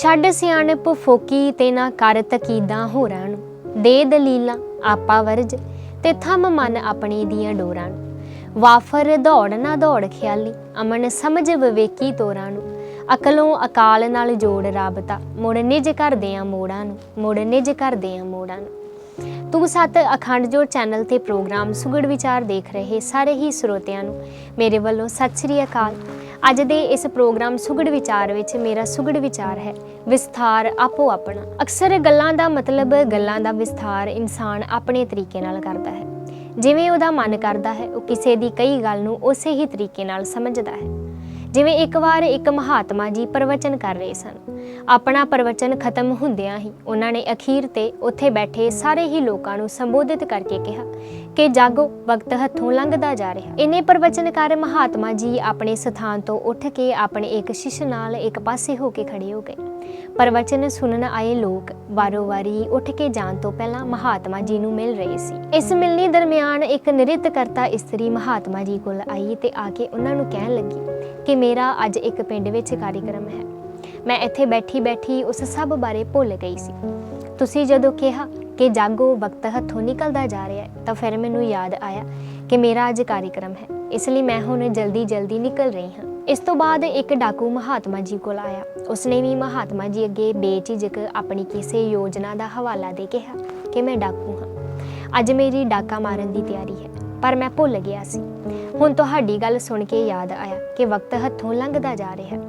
ਛੱਡ ਸਿਆਣਪ ਫੋਕੀ ਤੇ ਨਾ ਕਰ ਤਕੀਦਾਂ ਹੋਰਾਂ ਨੂੰ ਦੇ ਦਲੀਲਾਂ ਆਪਾ ਵਰਜ ਤੇ ਥੰਮ ਮਨ ਆਪਣੀ ਦੀਆਂ ਡੋਰਾਂ ਨੂੰ। ਵਾਫਰ ਦੌੜ ਨਾ ਦੌੜ ਖਿਆਲੀ, ਅਮਨ ਸਮਝ ਵਿਵੇਕੀ ਤੋਰਾਂ ਨੂੰ। ਅਕਲੋਂ ਅਕਾਲ ਨਾਲ ਜੋੜ ਰਾਬਤਾ, ਮੁੜ ਨਿਜ ਕਰਦਿਆਂ ਮੋੜਾਂ ਨੂੰ, ਮੁੜ ਨਿਜ ਕਰਦਿਆਂ ਮੋੜਾਂ ਨੂੰ। ਤੂੰ ਸਤ ਅਖੰਡ ਜੋੜ ਚੈਨਲ ਤੇ ਪ੍ਰੋਗਰਾਮ ਸੁਗੜ ਵਿਚਾਰ ਦੇਖ ਰਹੇ ਸਾਰੇ ਹੀ ਸਰੋਤਿਆਂ ਨੂੰ, ਮੇਰੇ ਵੱਲੋਂ ਸਤਿ ਸ੍ਰੀ ਅਕਾਲ। ਅੱਜ ਦੇ ਇਸ ਪ੍ਰੋਗਰਾਮ ਸੁਗੜ ਵਿਚਾਰ ਵਿੱਚ ਮੇਰਾ ਸੁਗੜ ਵਿਚਾਰ ਹੈ। ਵਿਸਥਾਰ ਆਪੋ ਆਪਣਾ। ਅਕਸਰ ਗੱਲਾਂ ਦਾ ਮਤਲਬ ਗੱਲਾਂ ਦਾ ਵਿਸਥਾਰ ਇਨਸਾਨ ਆਪਣੇ ਤਰੀਕੇ ਨਾਲ ਕਰਦਾ ਹੈ। ਜਿਵੇਂ ਉਹਦਾ ਮਨ ਕਰਦਾ ਹੈ, ਉਹ ਕਿਸੇ ਦੀ ਕਈ ਗੱਲ ਨੂੰ ਉਸੇ ਹੀ ਤਰੀਕੇ ਨਾਲ ਸਮਝਦਾ ਹੈ। ਜਿਵੇਂ ਇੱਕ ਵਾਰ ਇੱਕ ਮਹਾਤਮਾ ਜੀ ਪ੍ਰਵਚਨ ਕਰ ਰਹੇ ਸਨ। ਆਪਣਾ ਪ੍ਰਵਚਨ ਖਤਮ ਹੁੰਦਿਆਂ ਹੀ ਉਹਨਾਂ ਨੇ ਅਖੀਰ ਤੇ ਉੱਥੇ ਬੈਠੇ ਸਾਰੇ ਹੀ ਲੋਕਾਂ ਨੂੰ ਸੰਬੋਧਿਤ ਕਰਕੇ ਕਿਹਾ ਕਿ ਜਾਗੋ, ਵਕਤ ਹੱਥੋਂ ਲੰਘਦਾ ਜਾ ਰਿਹਾ। ਇਹਨੇ ਪ੍ਰਵਚਨਕਾਰ ਮਹਾਤਮਾ ਜੀ ਆਪਣੇ ਸਥਾਨ ਤੋਂ ਉੱਠ ਕੇ ਆਪਣੇ ਇੱਕ ਸ਼ਿਸ਼ ਨਾਲ ਇੱਕ ਪਾਸੇ ਹੋ ਕੇ ਖੜੇ ਹੋ ਗਏ। ਪ੍ਰਵਚਨ ਸੁਣਨ ਆਏ ਲੋਕ ਵਾਰੋ-ਵਾਰੀ ਉੱਠ ਕੇ ਜਾਣ ਤੋਂ ਪਹਿਲਾਂ ਮਹਾਤਮਾ ਜੀ ਨੂੰ ਮਿਲ ਰਹੇ ਸੀ। ਇਸ ਮਿਲਣੀ ਦਰਮਿਆਨ ਇੱਕ ਨ੍ਰਿਤ ਕਰਤਾ ਇਸਤਰੀ ਮਹਾਤਮਾ ਜੀ ਕੋਲ ਆਈ ਤੇ ਆ ਕੇ ਉਹਨਾਂ ਨੂੰ ਕਹਿਣ ਲੱਗੀ ਕਿ ਮੇਰਾ ਅੱਜ ਇੱਕ ਪਿੰਡ ਵਿੱਚ ਕਾਰਜਕ੍ਰਮ ਹੈ। ਮੈਂ ਇੱਥੇ ਬੈਠੀ-ਬੈਠੀ ਉਸ ਸਭ ਬਾਰੇ ਭੁੱਲ ਗਈ ਸੀ। ਤੁਸੀਂ ਜਦੋਂ ਕਿਹਾ ਕਿ ਜਾਗੋ ਵਕਤ ਹੱਥੋਂ ਨਿਕਲਦਾ ਜਾ ਰਿਹਾ ਹੈ, ਤਾਂ ਫਿਰ ਮੈਨੂੰ ਯਾਦ ਆਇਆ ਕਿ ਮੇਰਾ ਅੱਜ ਕਾਰਜਕ੍ਰਮ ਹੈ। ਇਸ ਲਈ ਮੈਂ ਹੁਣ ਜਲਦੀ-ਜਲਦੀ ਨਿਕਲ ਰਹੀ ਹਾਂ। ਇਸ ਤੋਂ ਬਾਅਦ ਇੱਕ ਡਾਕੂ ਮਹਾਤਮਾ ਜੀ ਕੋਲ ਆਇਆ। ਉਸਨੇ ਵੀ ਮਹਾਤਮਾ ਜੀ ਅੱਗੇ ਬੇਝਿਜਕ ਆਪਣੀ ਕਿਸੇ ਯੋਜਨਾ ਦਾ ਹਵਾਲਾ ਦੇ ਕਿਹਾ ਕਿ ਮੈਂ ਡਾਕੂ ਹਾਂ। ਅੱਜ ਮੇਰੀ ਡਾਕਾ ਮਾਰਨ ਦੀ ਤਿਆਰੀ ਹੈ। ਪਰ ਮੈਂ ਭੁੱਲ ਗਿਆ ਸੀ। ਹੁਣ ਤੁਹਾਡੀ ਗੱਲ ਸੁਣ ਕੇ ਯਾਦ ਆਇਆ ਕਿ ਵਕਤ ਹੱਥੋਂ ਲੰਘਦਾ ਜਾ ਰਿਹਾ ਹੈ।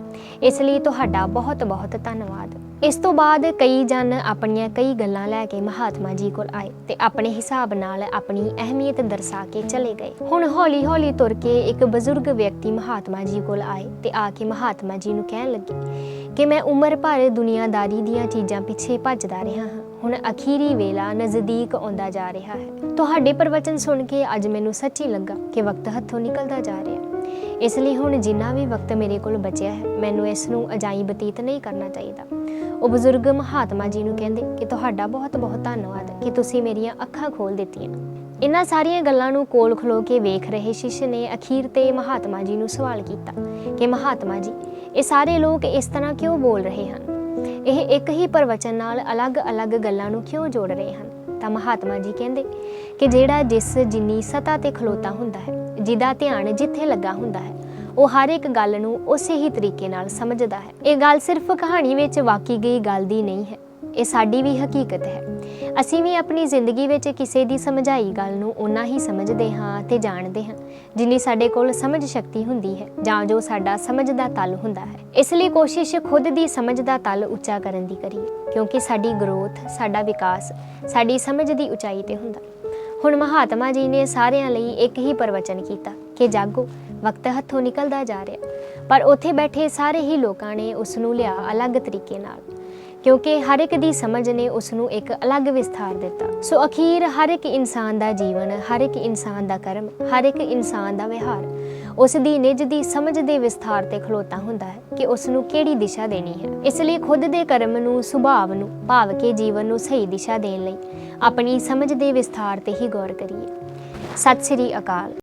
ਇਸ ਲਈ ਤੁਹਾਡਾ ਬਹੁਤ-ਬਹੁਤ ਧੰਨਵਾਦ। ਇਸ ਤੋਂ ਬਾਅਦ ਕਈ ਜਨ ਆਪਣੀਆਂ ਕਈ ਗੱਲਾਂ ਲੈ ਕੇ ਮਹਾਤਮਾ ਜੀ ਕੋਲ ਆਏ ਤੇ ਆਪਣੇ ਹਿਸਾਬ ਨਾਲ ਆਪਣੀ ਅਹਿਮੀਅਤ ਦਰਸਾ ਕੇ ਚਲੇ ਗਏ। ਹੁਣ ਹੌਲੀ-ਹੌਲੀ ਤੁਰ ਕੇ ਇੱਕ ਬਜ਼ੁਰਗ ਵਿਅਕਤੀ ਮਹਾਤਮਾ ਜੀ ਕੋਲ ਆਏ ਤੇ ਆ ਕੇ ਮਹਾਤਮਾ ਜੀ ਨੂੰ ਕਹਿਣ ਲੱਗੇ ਕਿ ਮੈਂ ਉਮਰ ਭਰ ਦੁਨੀਆਦਾਰੀ ਦੀਆਂ ਚੀਜ਼ਾਂ ਪਿੱਛੇ ਭੱਜਦਾ ਰਿਹਾ ਹਾਂ। ਹੁਣ ਅਖੀਰੀ ਵੇਲਾ ਨਜ਼ਦੀਕ ਆਉਂਦਾ ਜਾ ਰਿਹਾ ਹੈ। ਤੁਹਾਡੇ ਪ੍ਰਵਚਨ ਸੁਣ ਕੇ ਅੱਜ ਮੈਨੂੰ ਸੱਚੀ ਲੱਗਾ ਕਿ ਵਕਤ ਹੱਥੋਂ ਨਿਕਲਦਾ ਜਾ ਰਿਹਾ। ਇਸ ਲਈ ਹੁਣ ਜਿੰਨਾ ਵੀ ਵਕਤ ਮੇਰੇ ਕੋਲ ਬਚਿਆ ਹੈ, ਮੈਨੂੰ ਇਸ ਨੂੰ ਅਜਾਈ ਬਤੀਤ ਨਹੀਂ ਕਰਨਾ ਚਾਹੀਦਾ। ਉਹ ਬਜ਼ੁਰਗ ਮਹਾਤਮਾ ਜੀ ਨੂੰ ਕਹਿੰਦੇ ਕਿ ਤੁਹਾਡਾ ਬਹੁਤ-ਬਹੁਤ ਧੰਨਵਾਦ ਕਿ ਤੁਸੀਂ ਮੇਰੀਆਂ ਅੱਖਾਂ ਖੋਲ ਦਿੱਤੀਆਂ। ਇਹਨਾਂ ਸਾਰੀਆਂ ਗੱਲਾਂ ਨੂੰ ਕੋਲ ਖਲੋ ਕੇ ਵੇਖ ਰਹੇ ਸ਼ਿਸ਼ ਨੇ ਅਖੀਰ ਤੇ ਮਹਾਤਮਾ ਜੀ ਨੂੰ ਸਵਾਲ ਕੀਤਾ ਕਿ ਮਹਾਤਮਾ ਜੀ, ਇਹ ਸਾਰੇ ਲੋਕ ਇਸ ਤਰ੍ਹਾਂ ਕਿਉਂ ਬੋਲ ਰਹੇ ਹਨ? ਇਹ ਇੱਕ ਹੀ ਪ੍ਰਵਚਨ ਨਾਲ ਅਲੱਗ-ਅਲੱਗ ਗੱਲਾਂ ਨੂੰ ਕਿਉਂ ਜੋੜ ਰਹੇ ਹਨ? ਤਾਂ ਮਹਾਤਮਾ ਜੀ ਕਹਿੰਦੇ ਕਿ ਜਿਹੜਾ ਜਿਸ ਜਿੰਨੀ ਸਤਾ ਤੇ ਖਲੋਤਾ ਹੁੰਦਾ ਹੈ, ਜਿਹਦਾ ਧਿਆਨ ਜਿੱਥੇ ਲੱਗਾ ਹੁੰਦਾ ਹੈ, ਉਹ ਹਰ ਇੱਕ ਗੱਲ ਨੂੰ ਉਸੇ ਹੀ ਤਰੀਕੇ ਨਾਲ ਸਮਝਦਾ ਹੈ। ਇਹ ਗੱਲ ਸਿਰਫ ਕਹਾਣੀ ਵਿੱਚ ਵਾਕੀ ਗਈ ਗੱਲ ਦੀ ਨਹੀਂ ਹੈ। ਇਹ ਸਾਡੀ ਵੀ ਹਕੀਕਤ ਹੈ। ਅਸੀਂ ਵੀ ਆਪਣੀ ਜ਼ਿੰਦਗੀ ਵਿੱਚ ਕਿਸੇ ਦੀ ਸਮਝਾਈ ਗੱਲ ਨੂੰ ਓਨਾ ਹੀ ਸਮਝਦੇ ਹਾਂ ਤੇ ਜਾਣਦੇ ਹਾਂ, ਜਿੰਨੀ ਸਾਡੇ ਕੋਲ ਸਮਝ ਸ਼ਕਤੀ ਹੁੰਦੀ ਹੈ, ਜਾਂ ਜੋ ਸਾਡਾ ਸਮਝ ਦਾ ਤਲ ਹੁੰਦਾ ਹੈ। ਇਸ ਲਈ ਕੋਸ਼ਿਸ਼ ਖੁਦ ਦੀ ਸਮਝ ਦਾ ਤਲ ਉੱਚਾ ਕਰਨ ਦੀ ਕਰੀਏ, ਕਿਉਂਕਿ ਸਾਡੀ ਗਰੋਥ ਸਾਡਾ ਵਿਕਾਸ, ਸਾਡੀ ਸਮਝ ਦੀ ਉਚਾਈ ਤੇ ਹੁੰਦਾ। ਹੁਣ ਮਹਾਤਮਾ ਜੀ ਨੇ ਸਾਰਿਆਂ ਲਈ ਇੱਕ ਹੀ ਪ੍ਰਵਚਨ ਕੀਤਾ ਕਿ ਜਾਗੋ, ਵਕਤ ਹੱਥੋਂ ਨਿਕਲਦਾ ਜਾ ਰਿਹਾ। ਪਰ ਉੱਥੇ ਬੈਠੇ ਸਾਰੇ ਹੀ ਲੋਕਾਂ ਨੇ ਉਸ ਨੂੰ ਲਿਆ ਅਲੱਗ ਤਰੀਕੇ ਨਾਲ। ਕਿਉਂਕਿ ਹਰ ਇੱਕ ਦੀ ਸਮਝ ਨੇ ਉਸ ਨੂੰ ਇੱਕ ਅਲੱਗ ਵਿਸਥਾਰ ਦਿੱਤਾ। ਸੋ ਅਖੀਰ ਹਰ ਇੱਕ ਇਨਸਾਨ ਦਾ ਜੀਵਨ, ਹਰ ਇੱਕ ਇਨਸਾਨ ਦਾ ਕਰਮ, ਹਰ ਇੱਕ ਇਨਸਾਨ ਦਾ ਵਿਹਾਰ, ਉਸ ਦੀ ਨਿਜ ਦੀ ਸਮਝ ਦੇ ਵਿਸਥਾਰ ਤੇ ਖਲੋਤਾ ਹੁੰਦਾ ਹੈ ਕਿ ਉਸ ਨੂੰ ਕਿਹੜੀ ਦਿਸ਼ਾ ਦੇਣੀ ਹੈ। ਇਸ ਲਈ ਖੁਦ ਦੇ ਕਰਮ ਨੂੰ ਸੁਭਾਵ ਨੂੰ, ਭਾਵ ਕੇ ਜੀਵਨ ਨੂੰ ਸਹੀ ਦਿਸ਼ਾ ਦੇਣ ਲਈ ਆਪਣੀ ਸਮਝ ਦੇ ਵਿਸਥਾਰ ਤੇ ਹੀ ਗੌਰ ਕਰੀਏ। ਸਤਿ ਸ੍ਰੀ ਅਕਾਲ।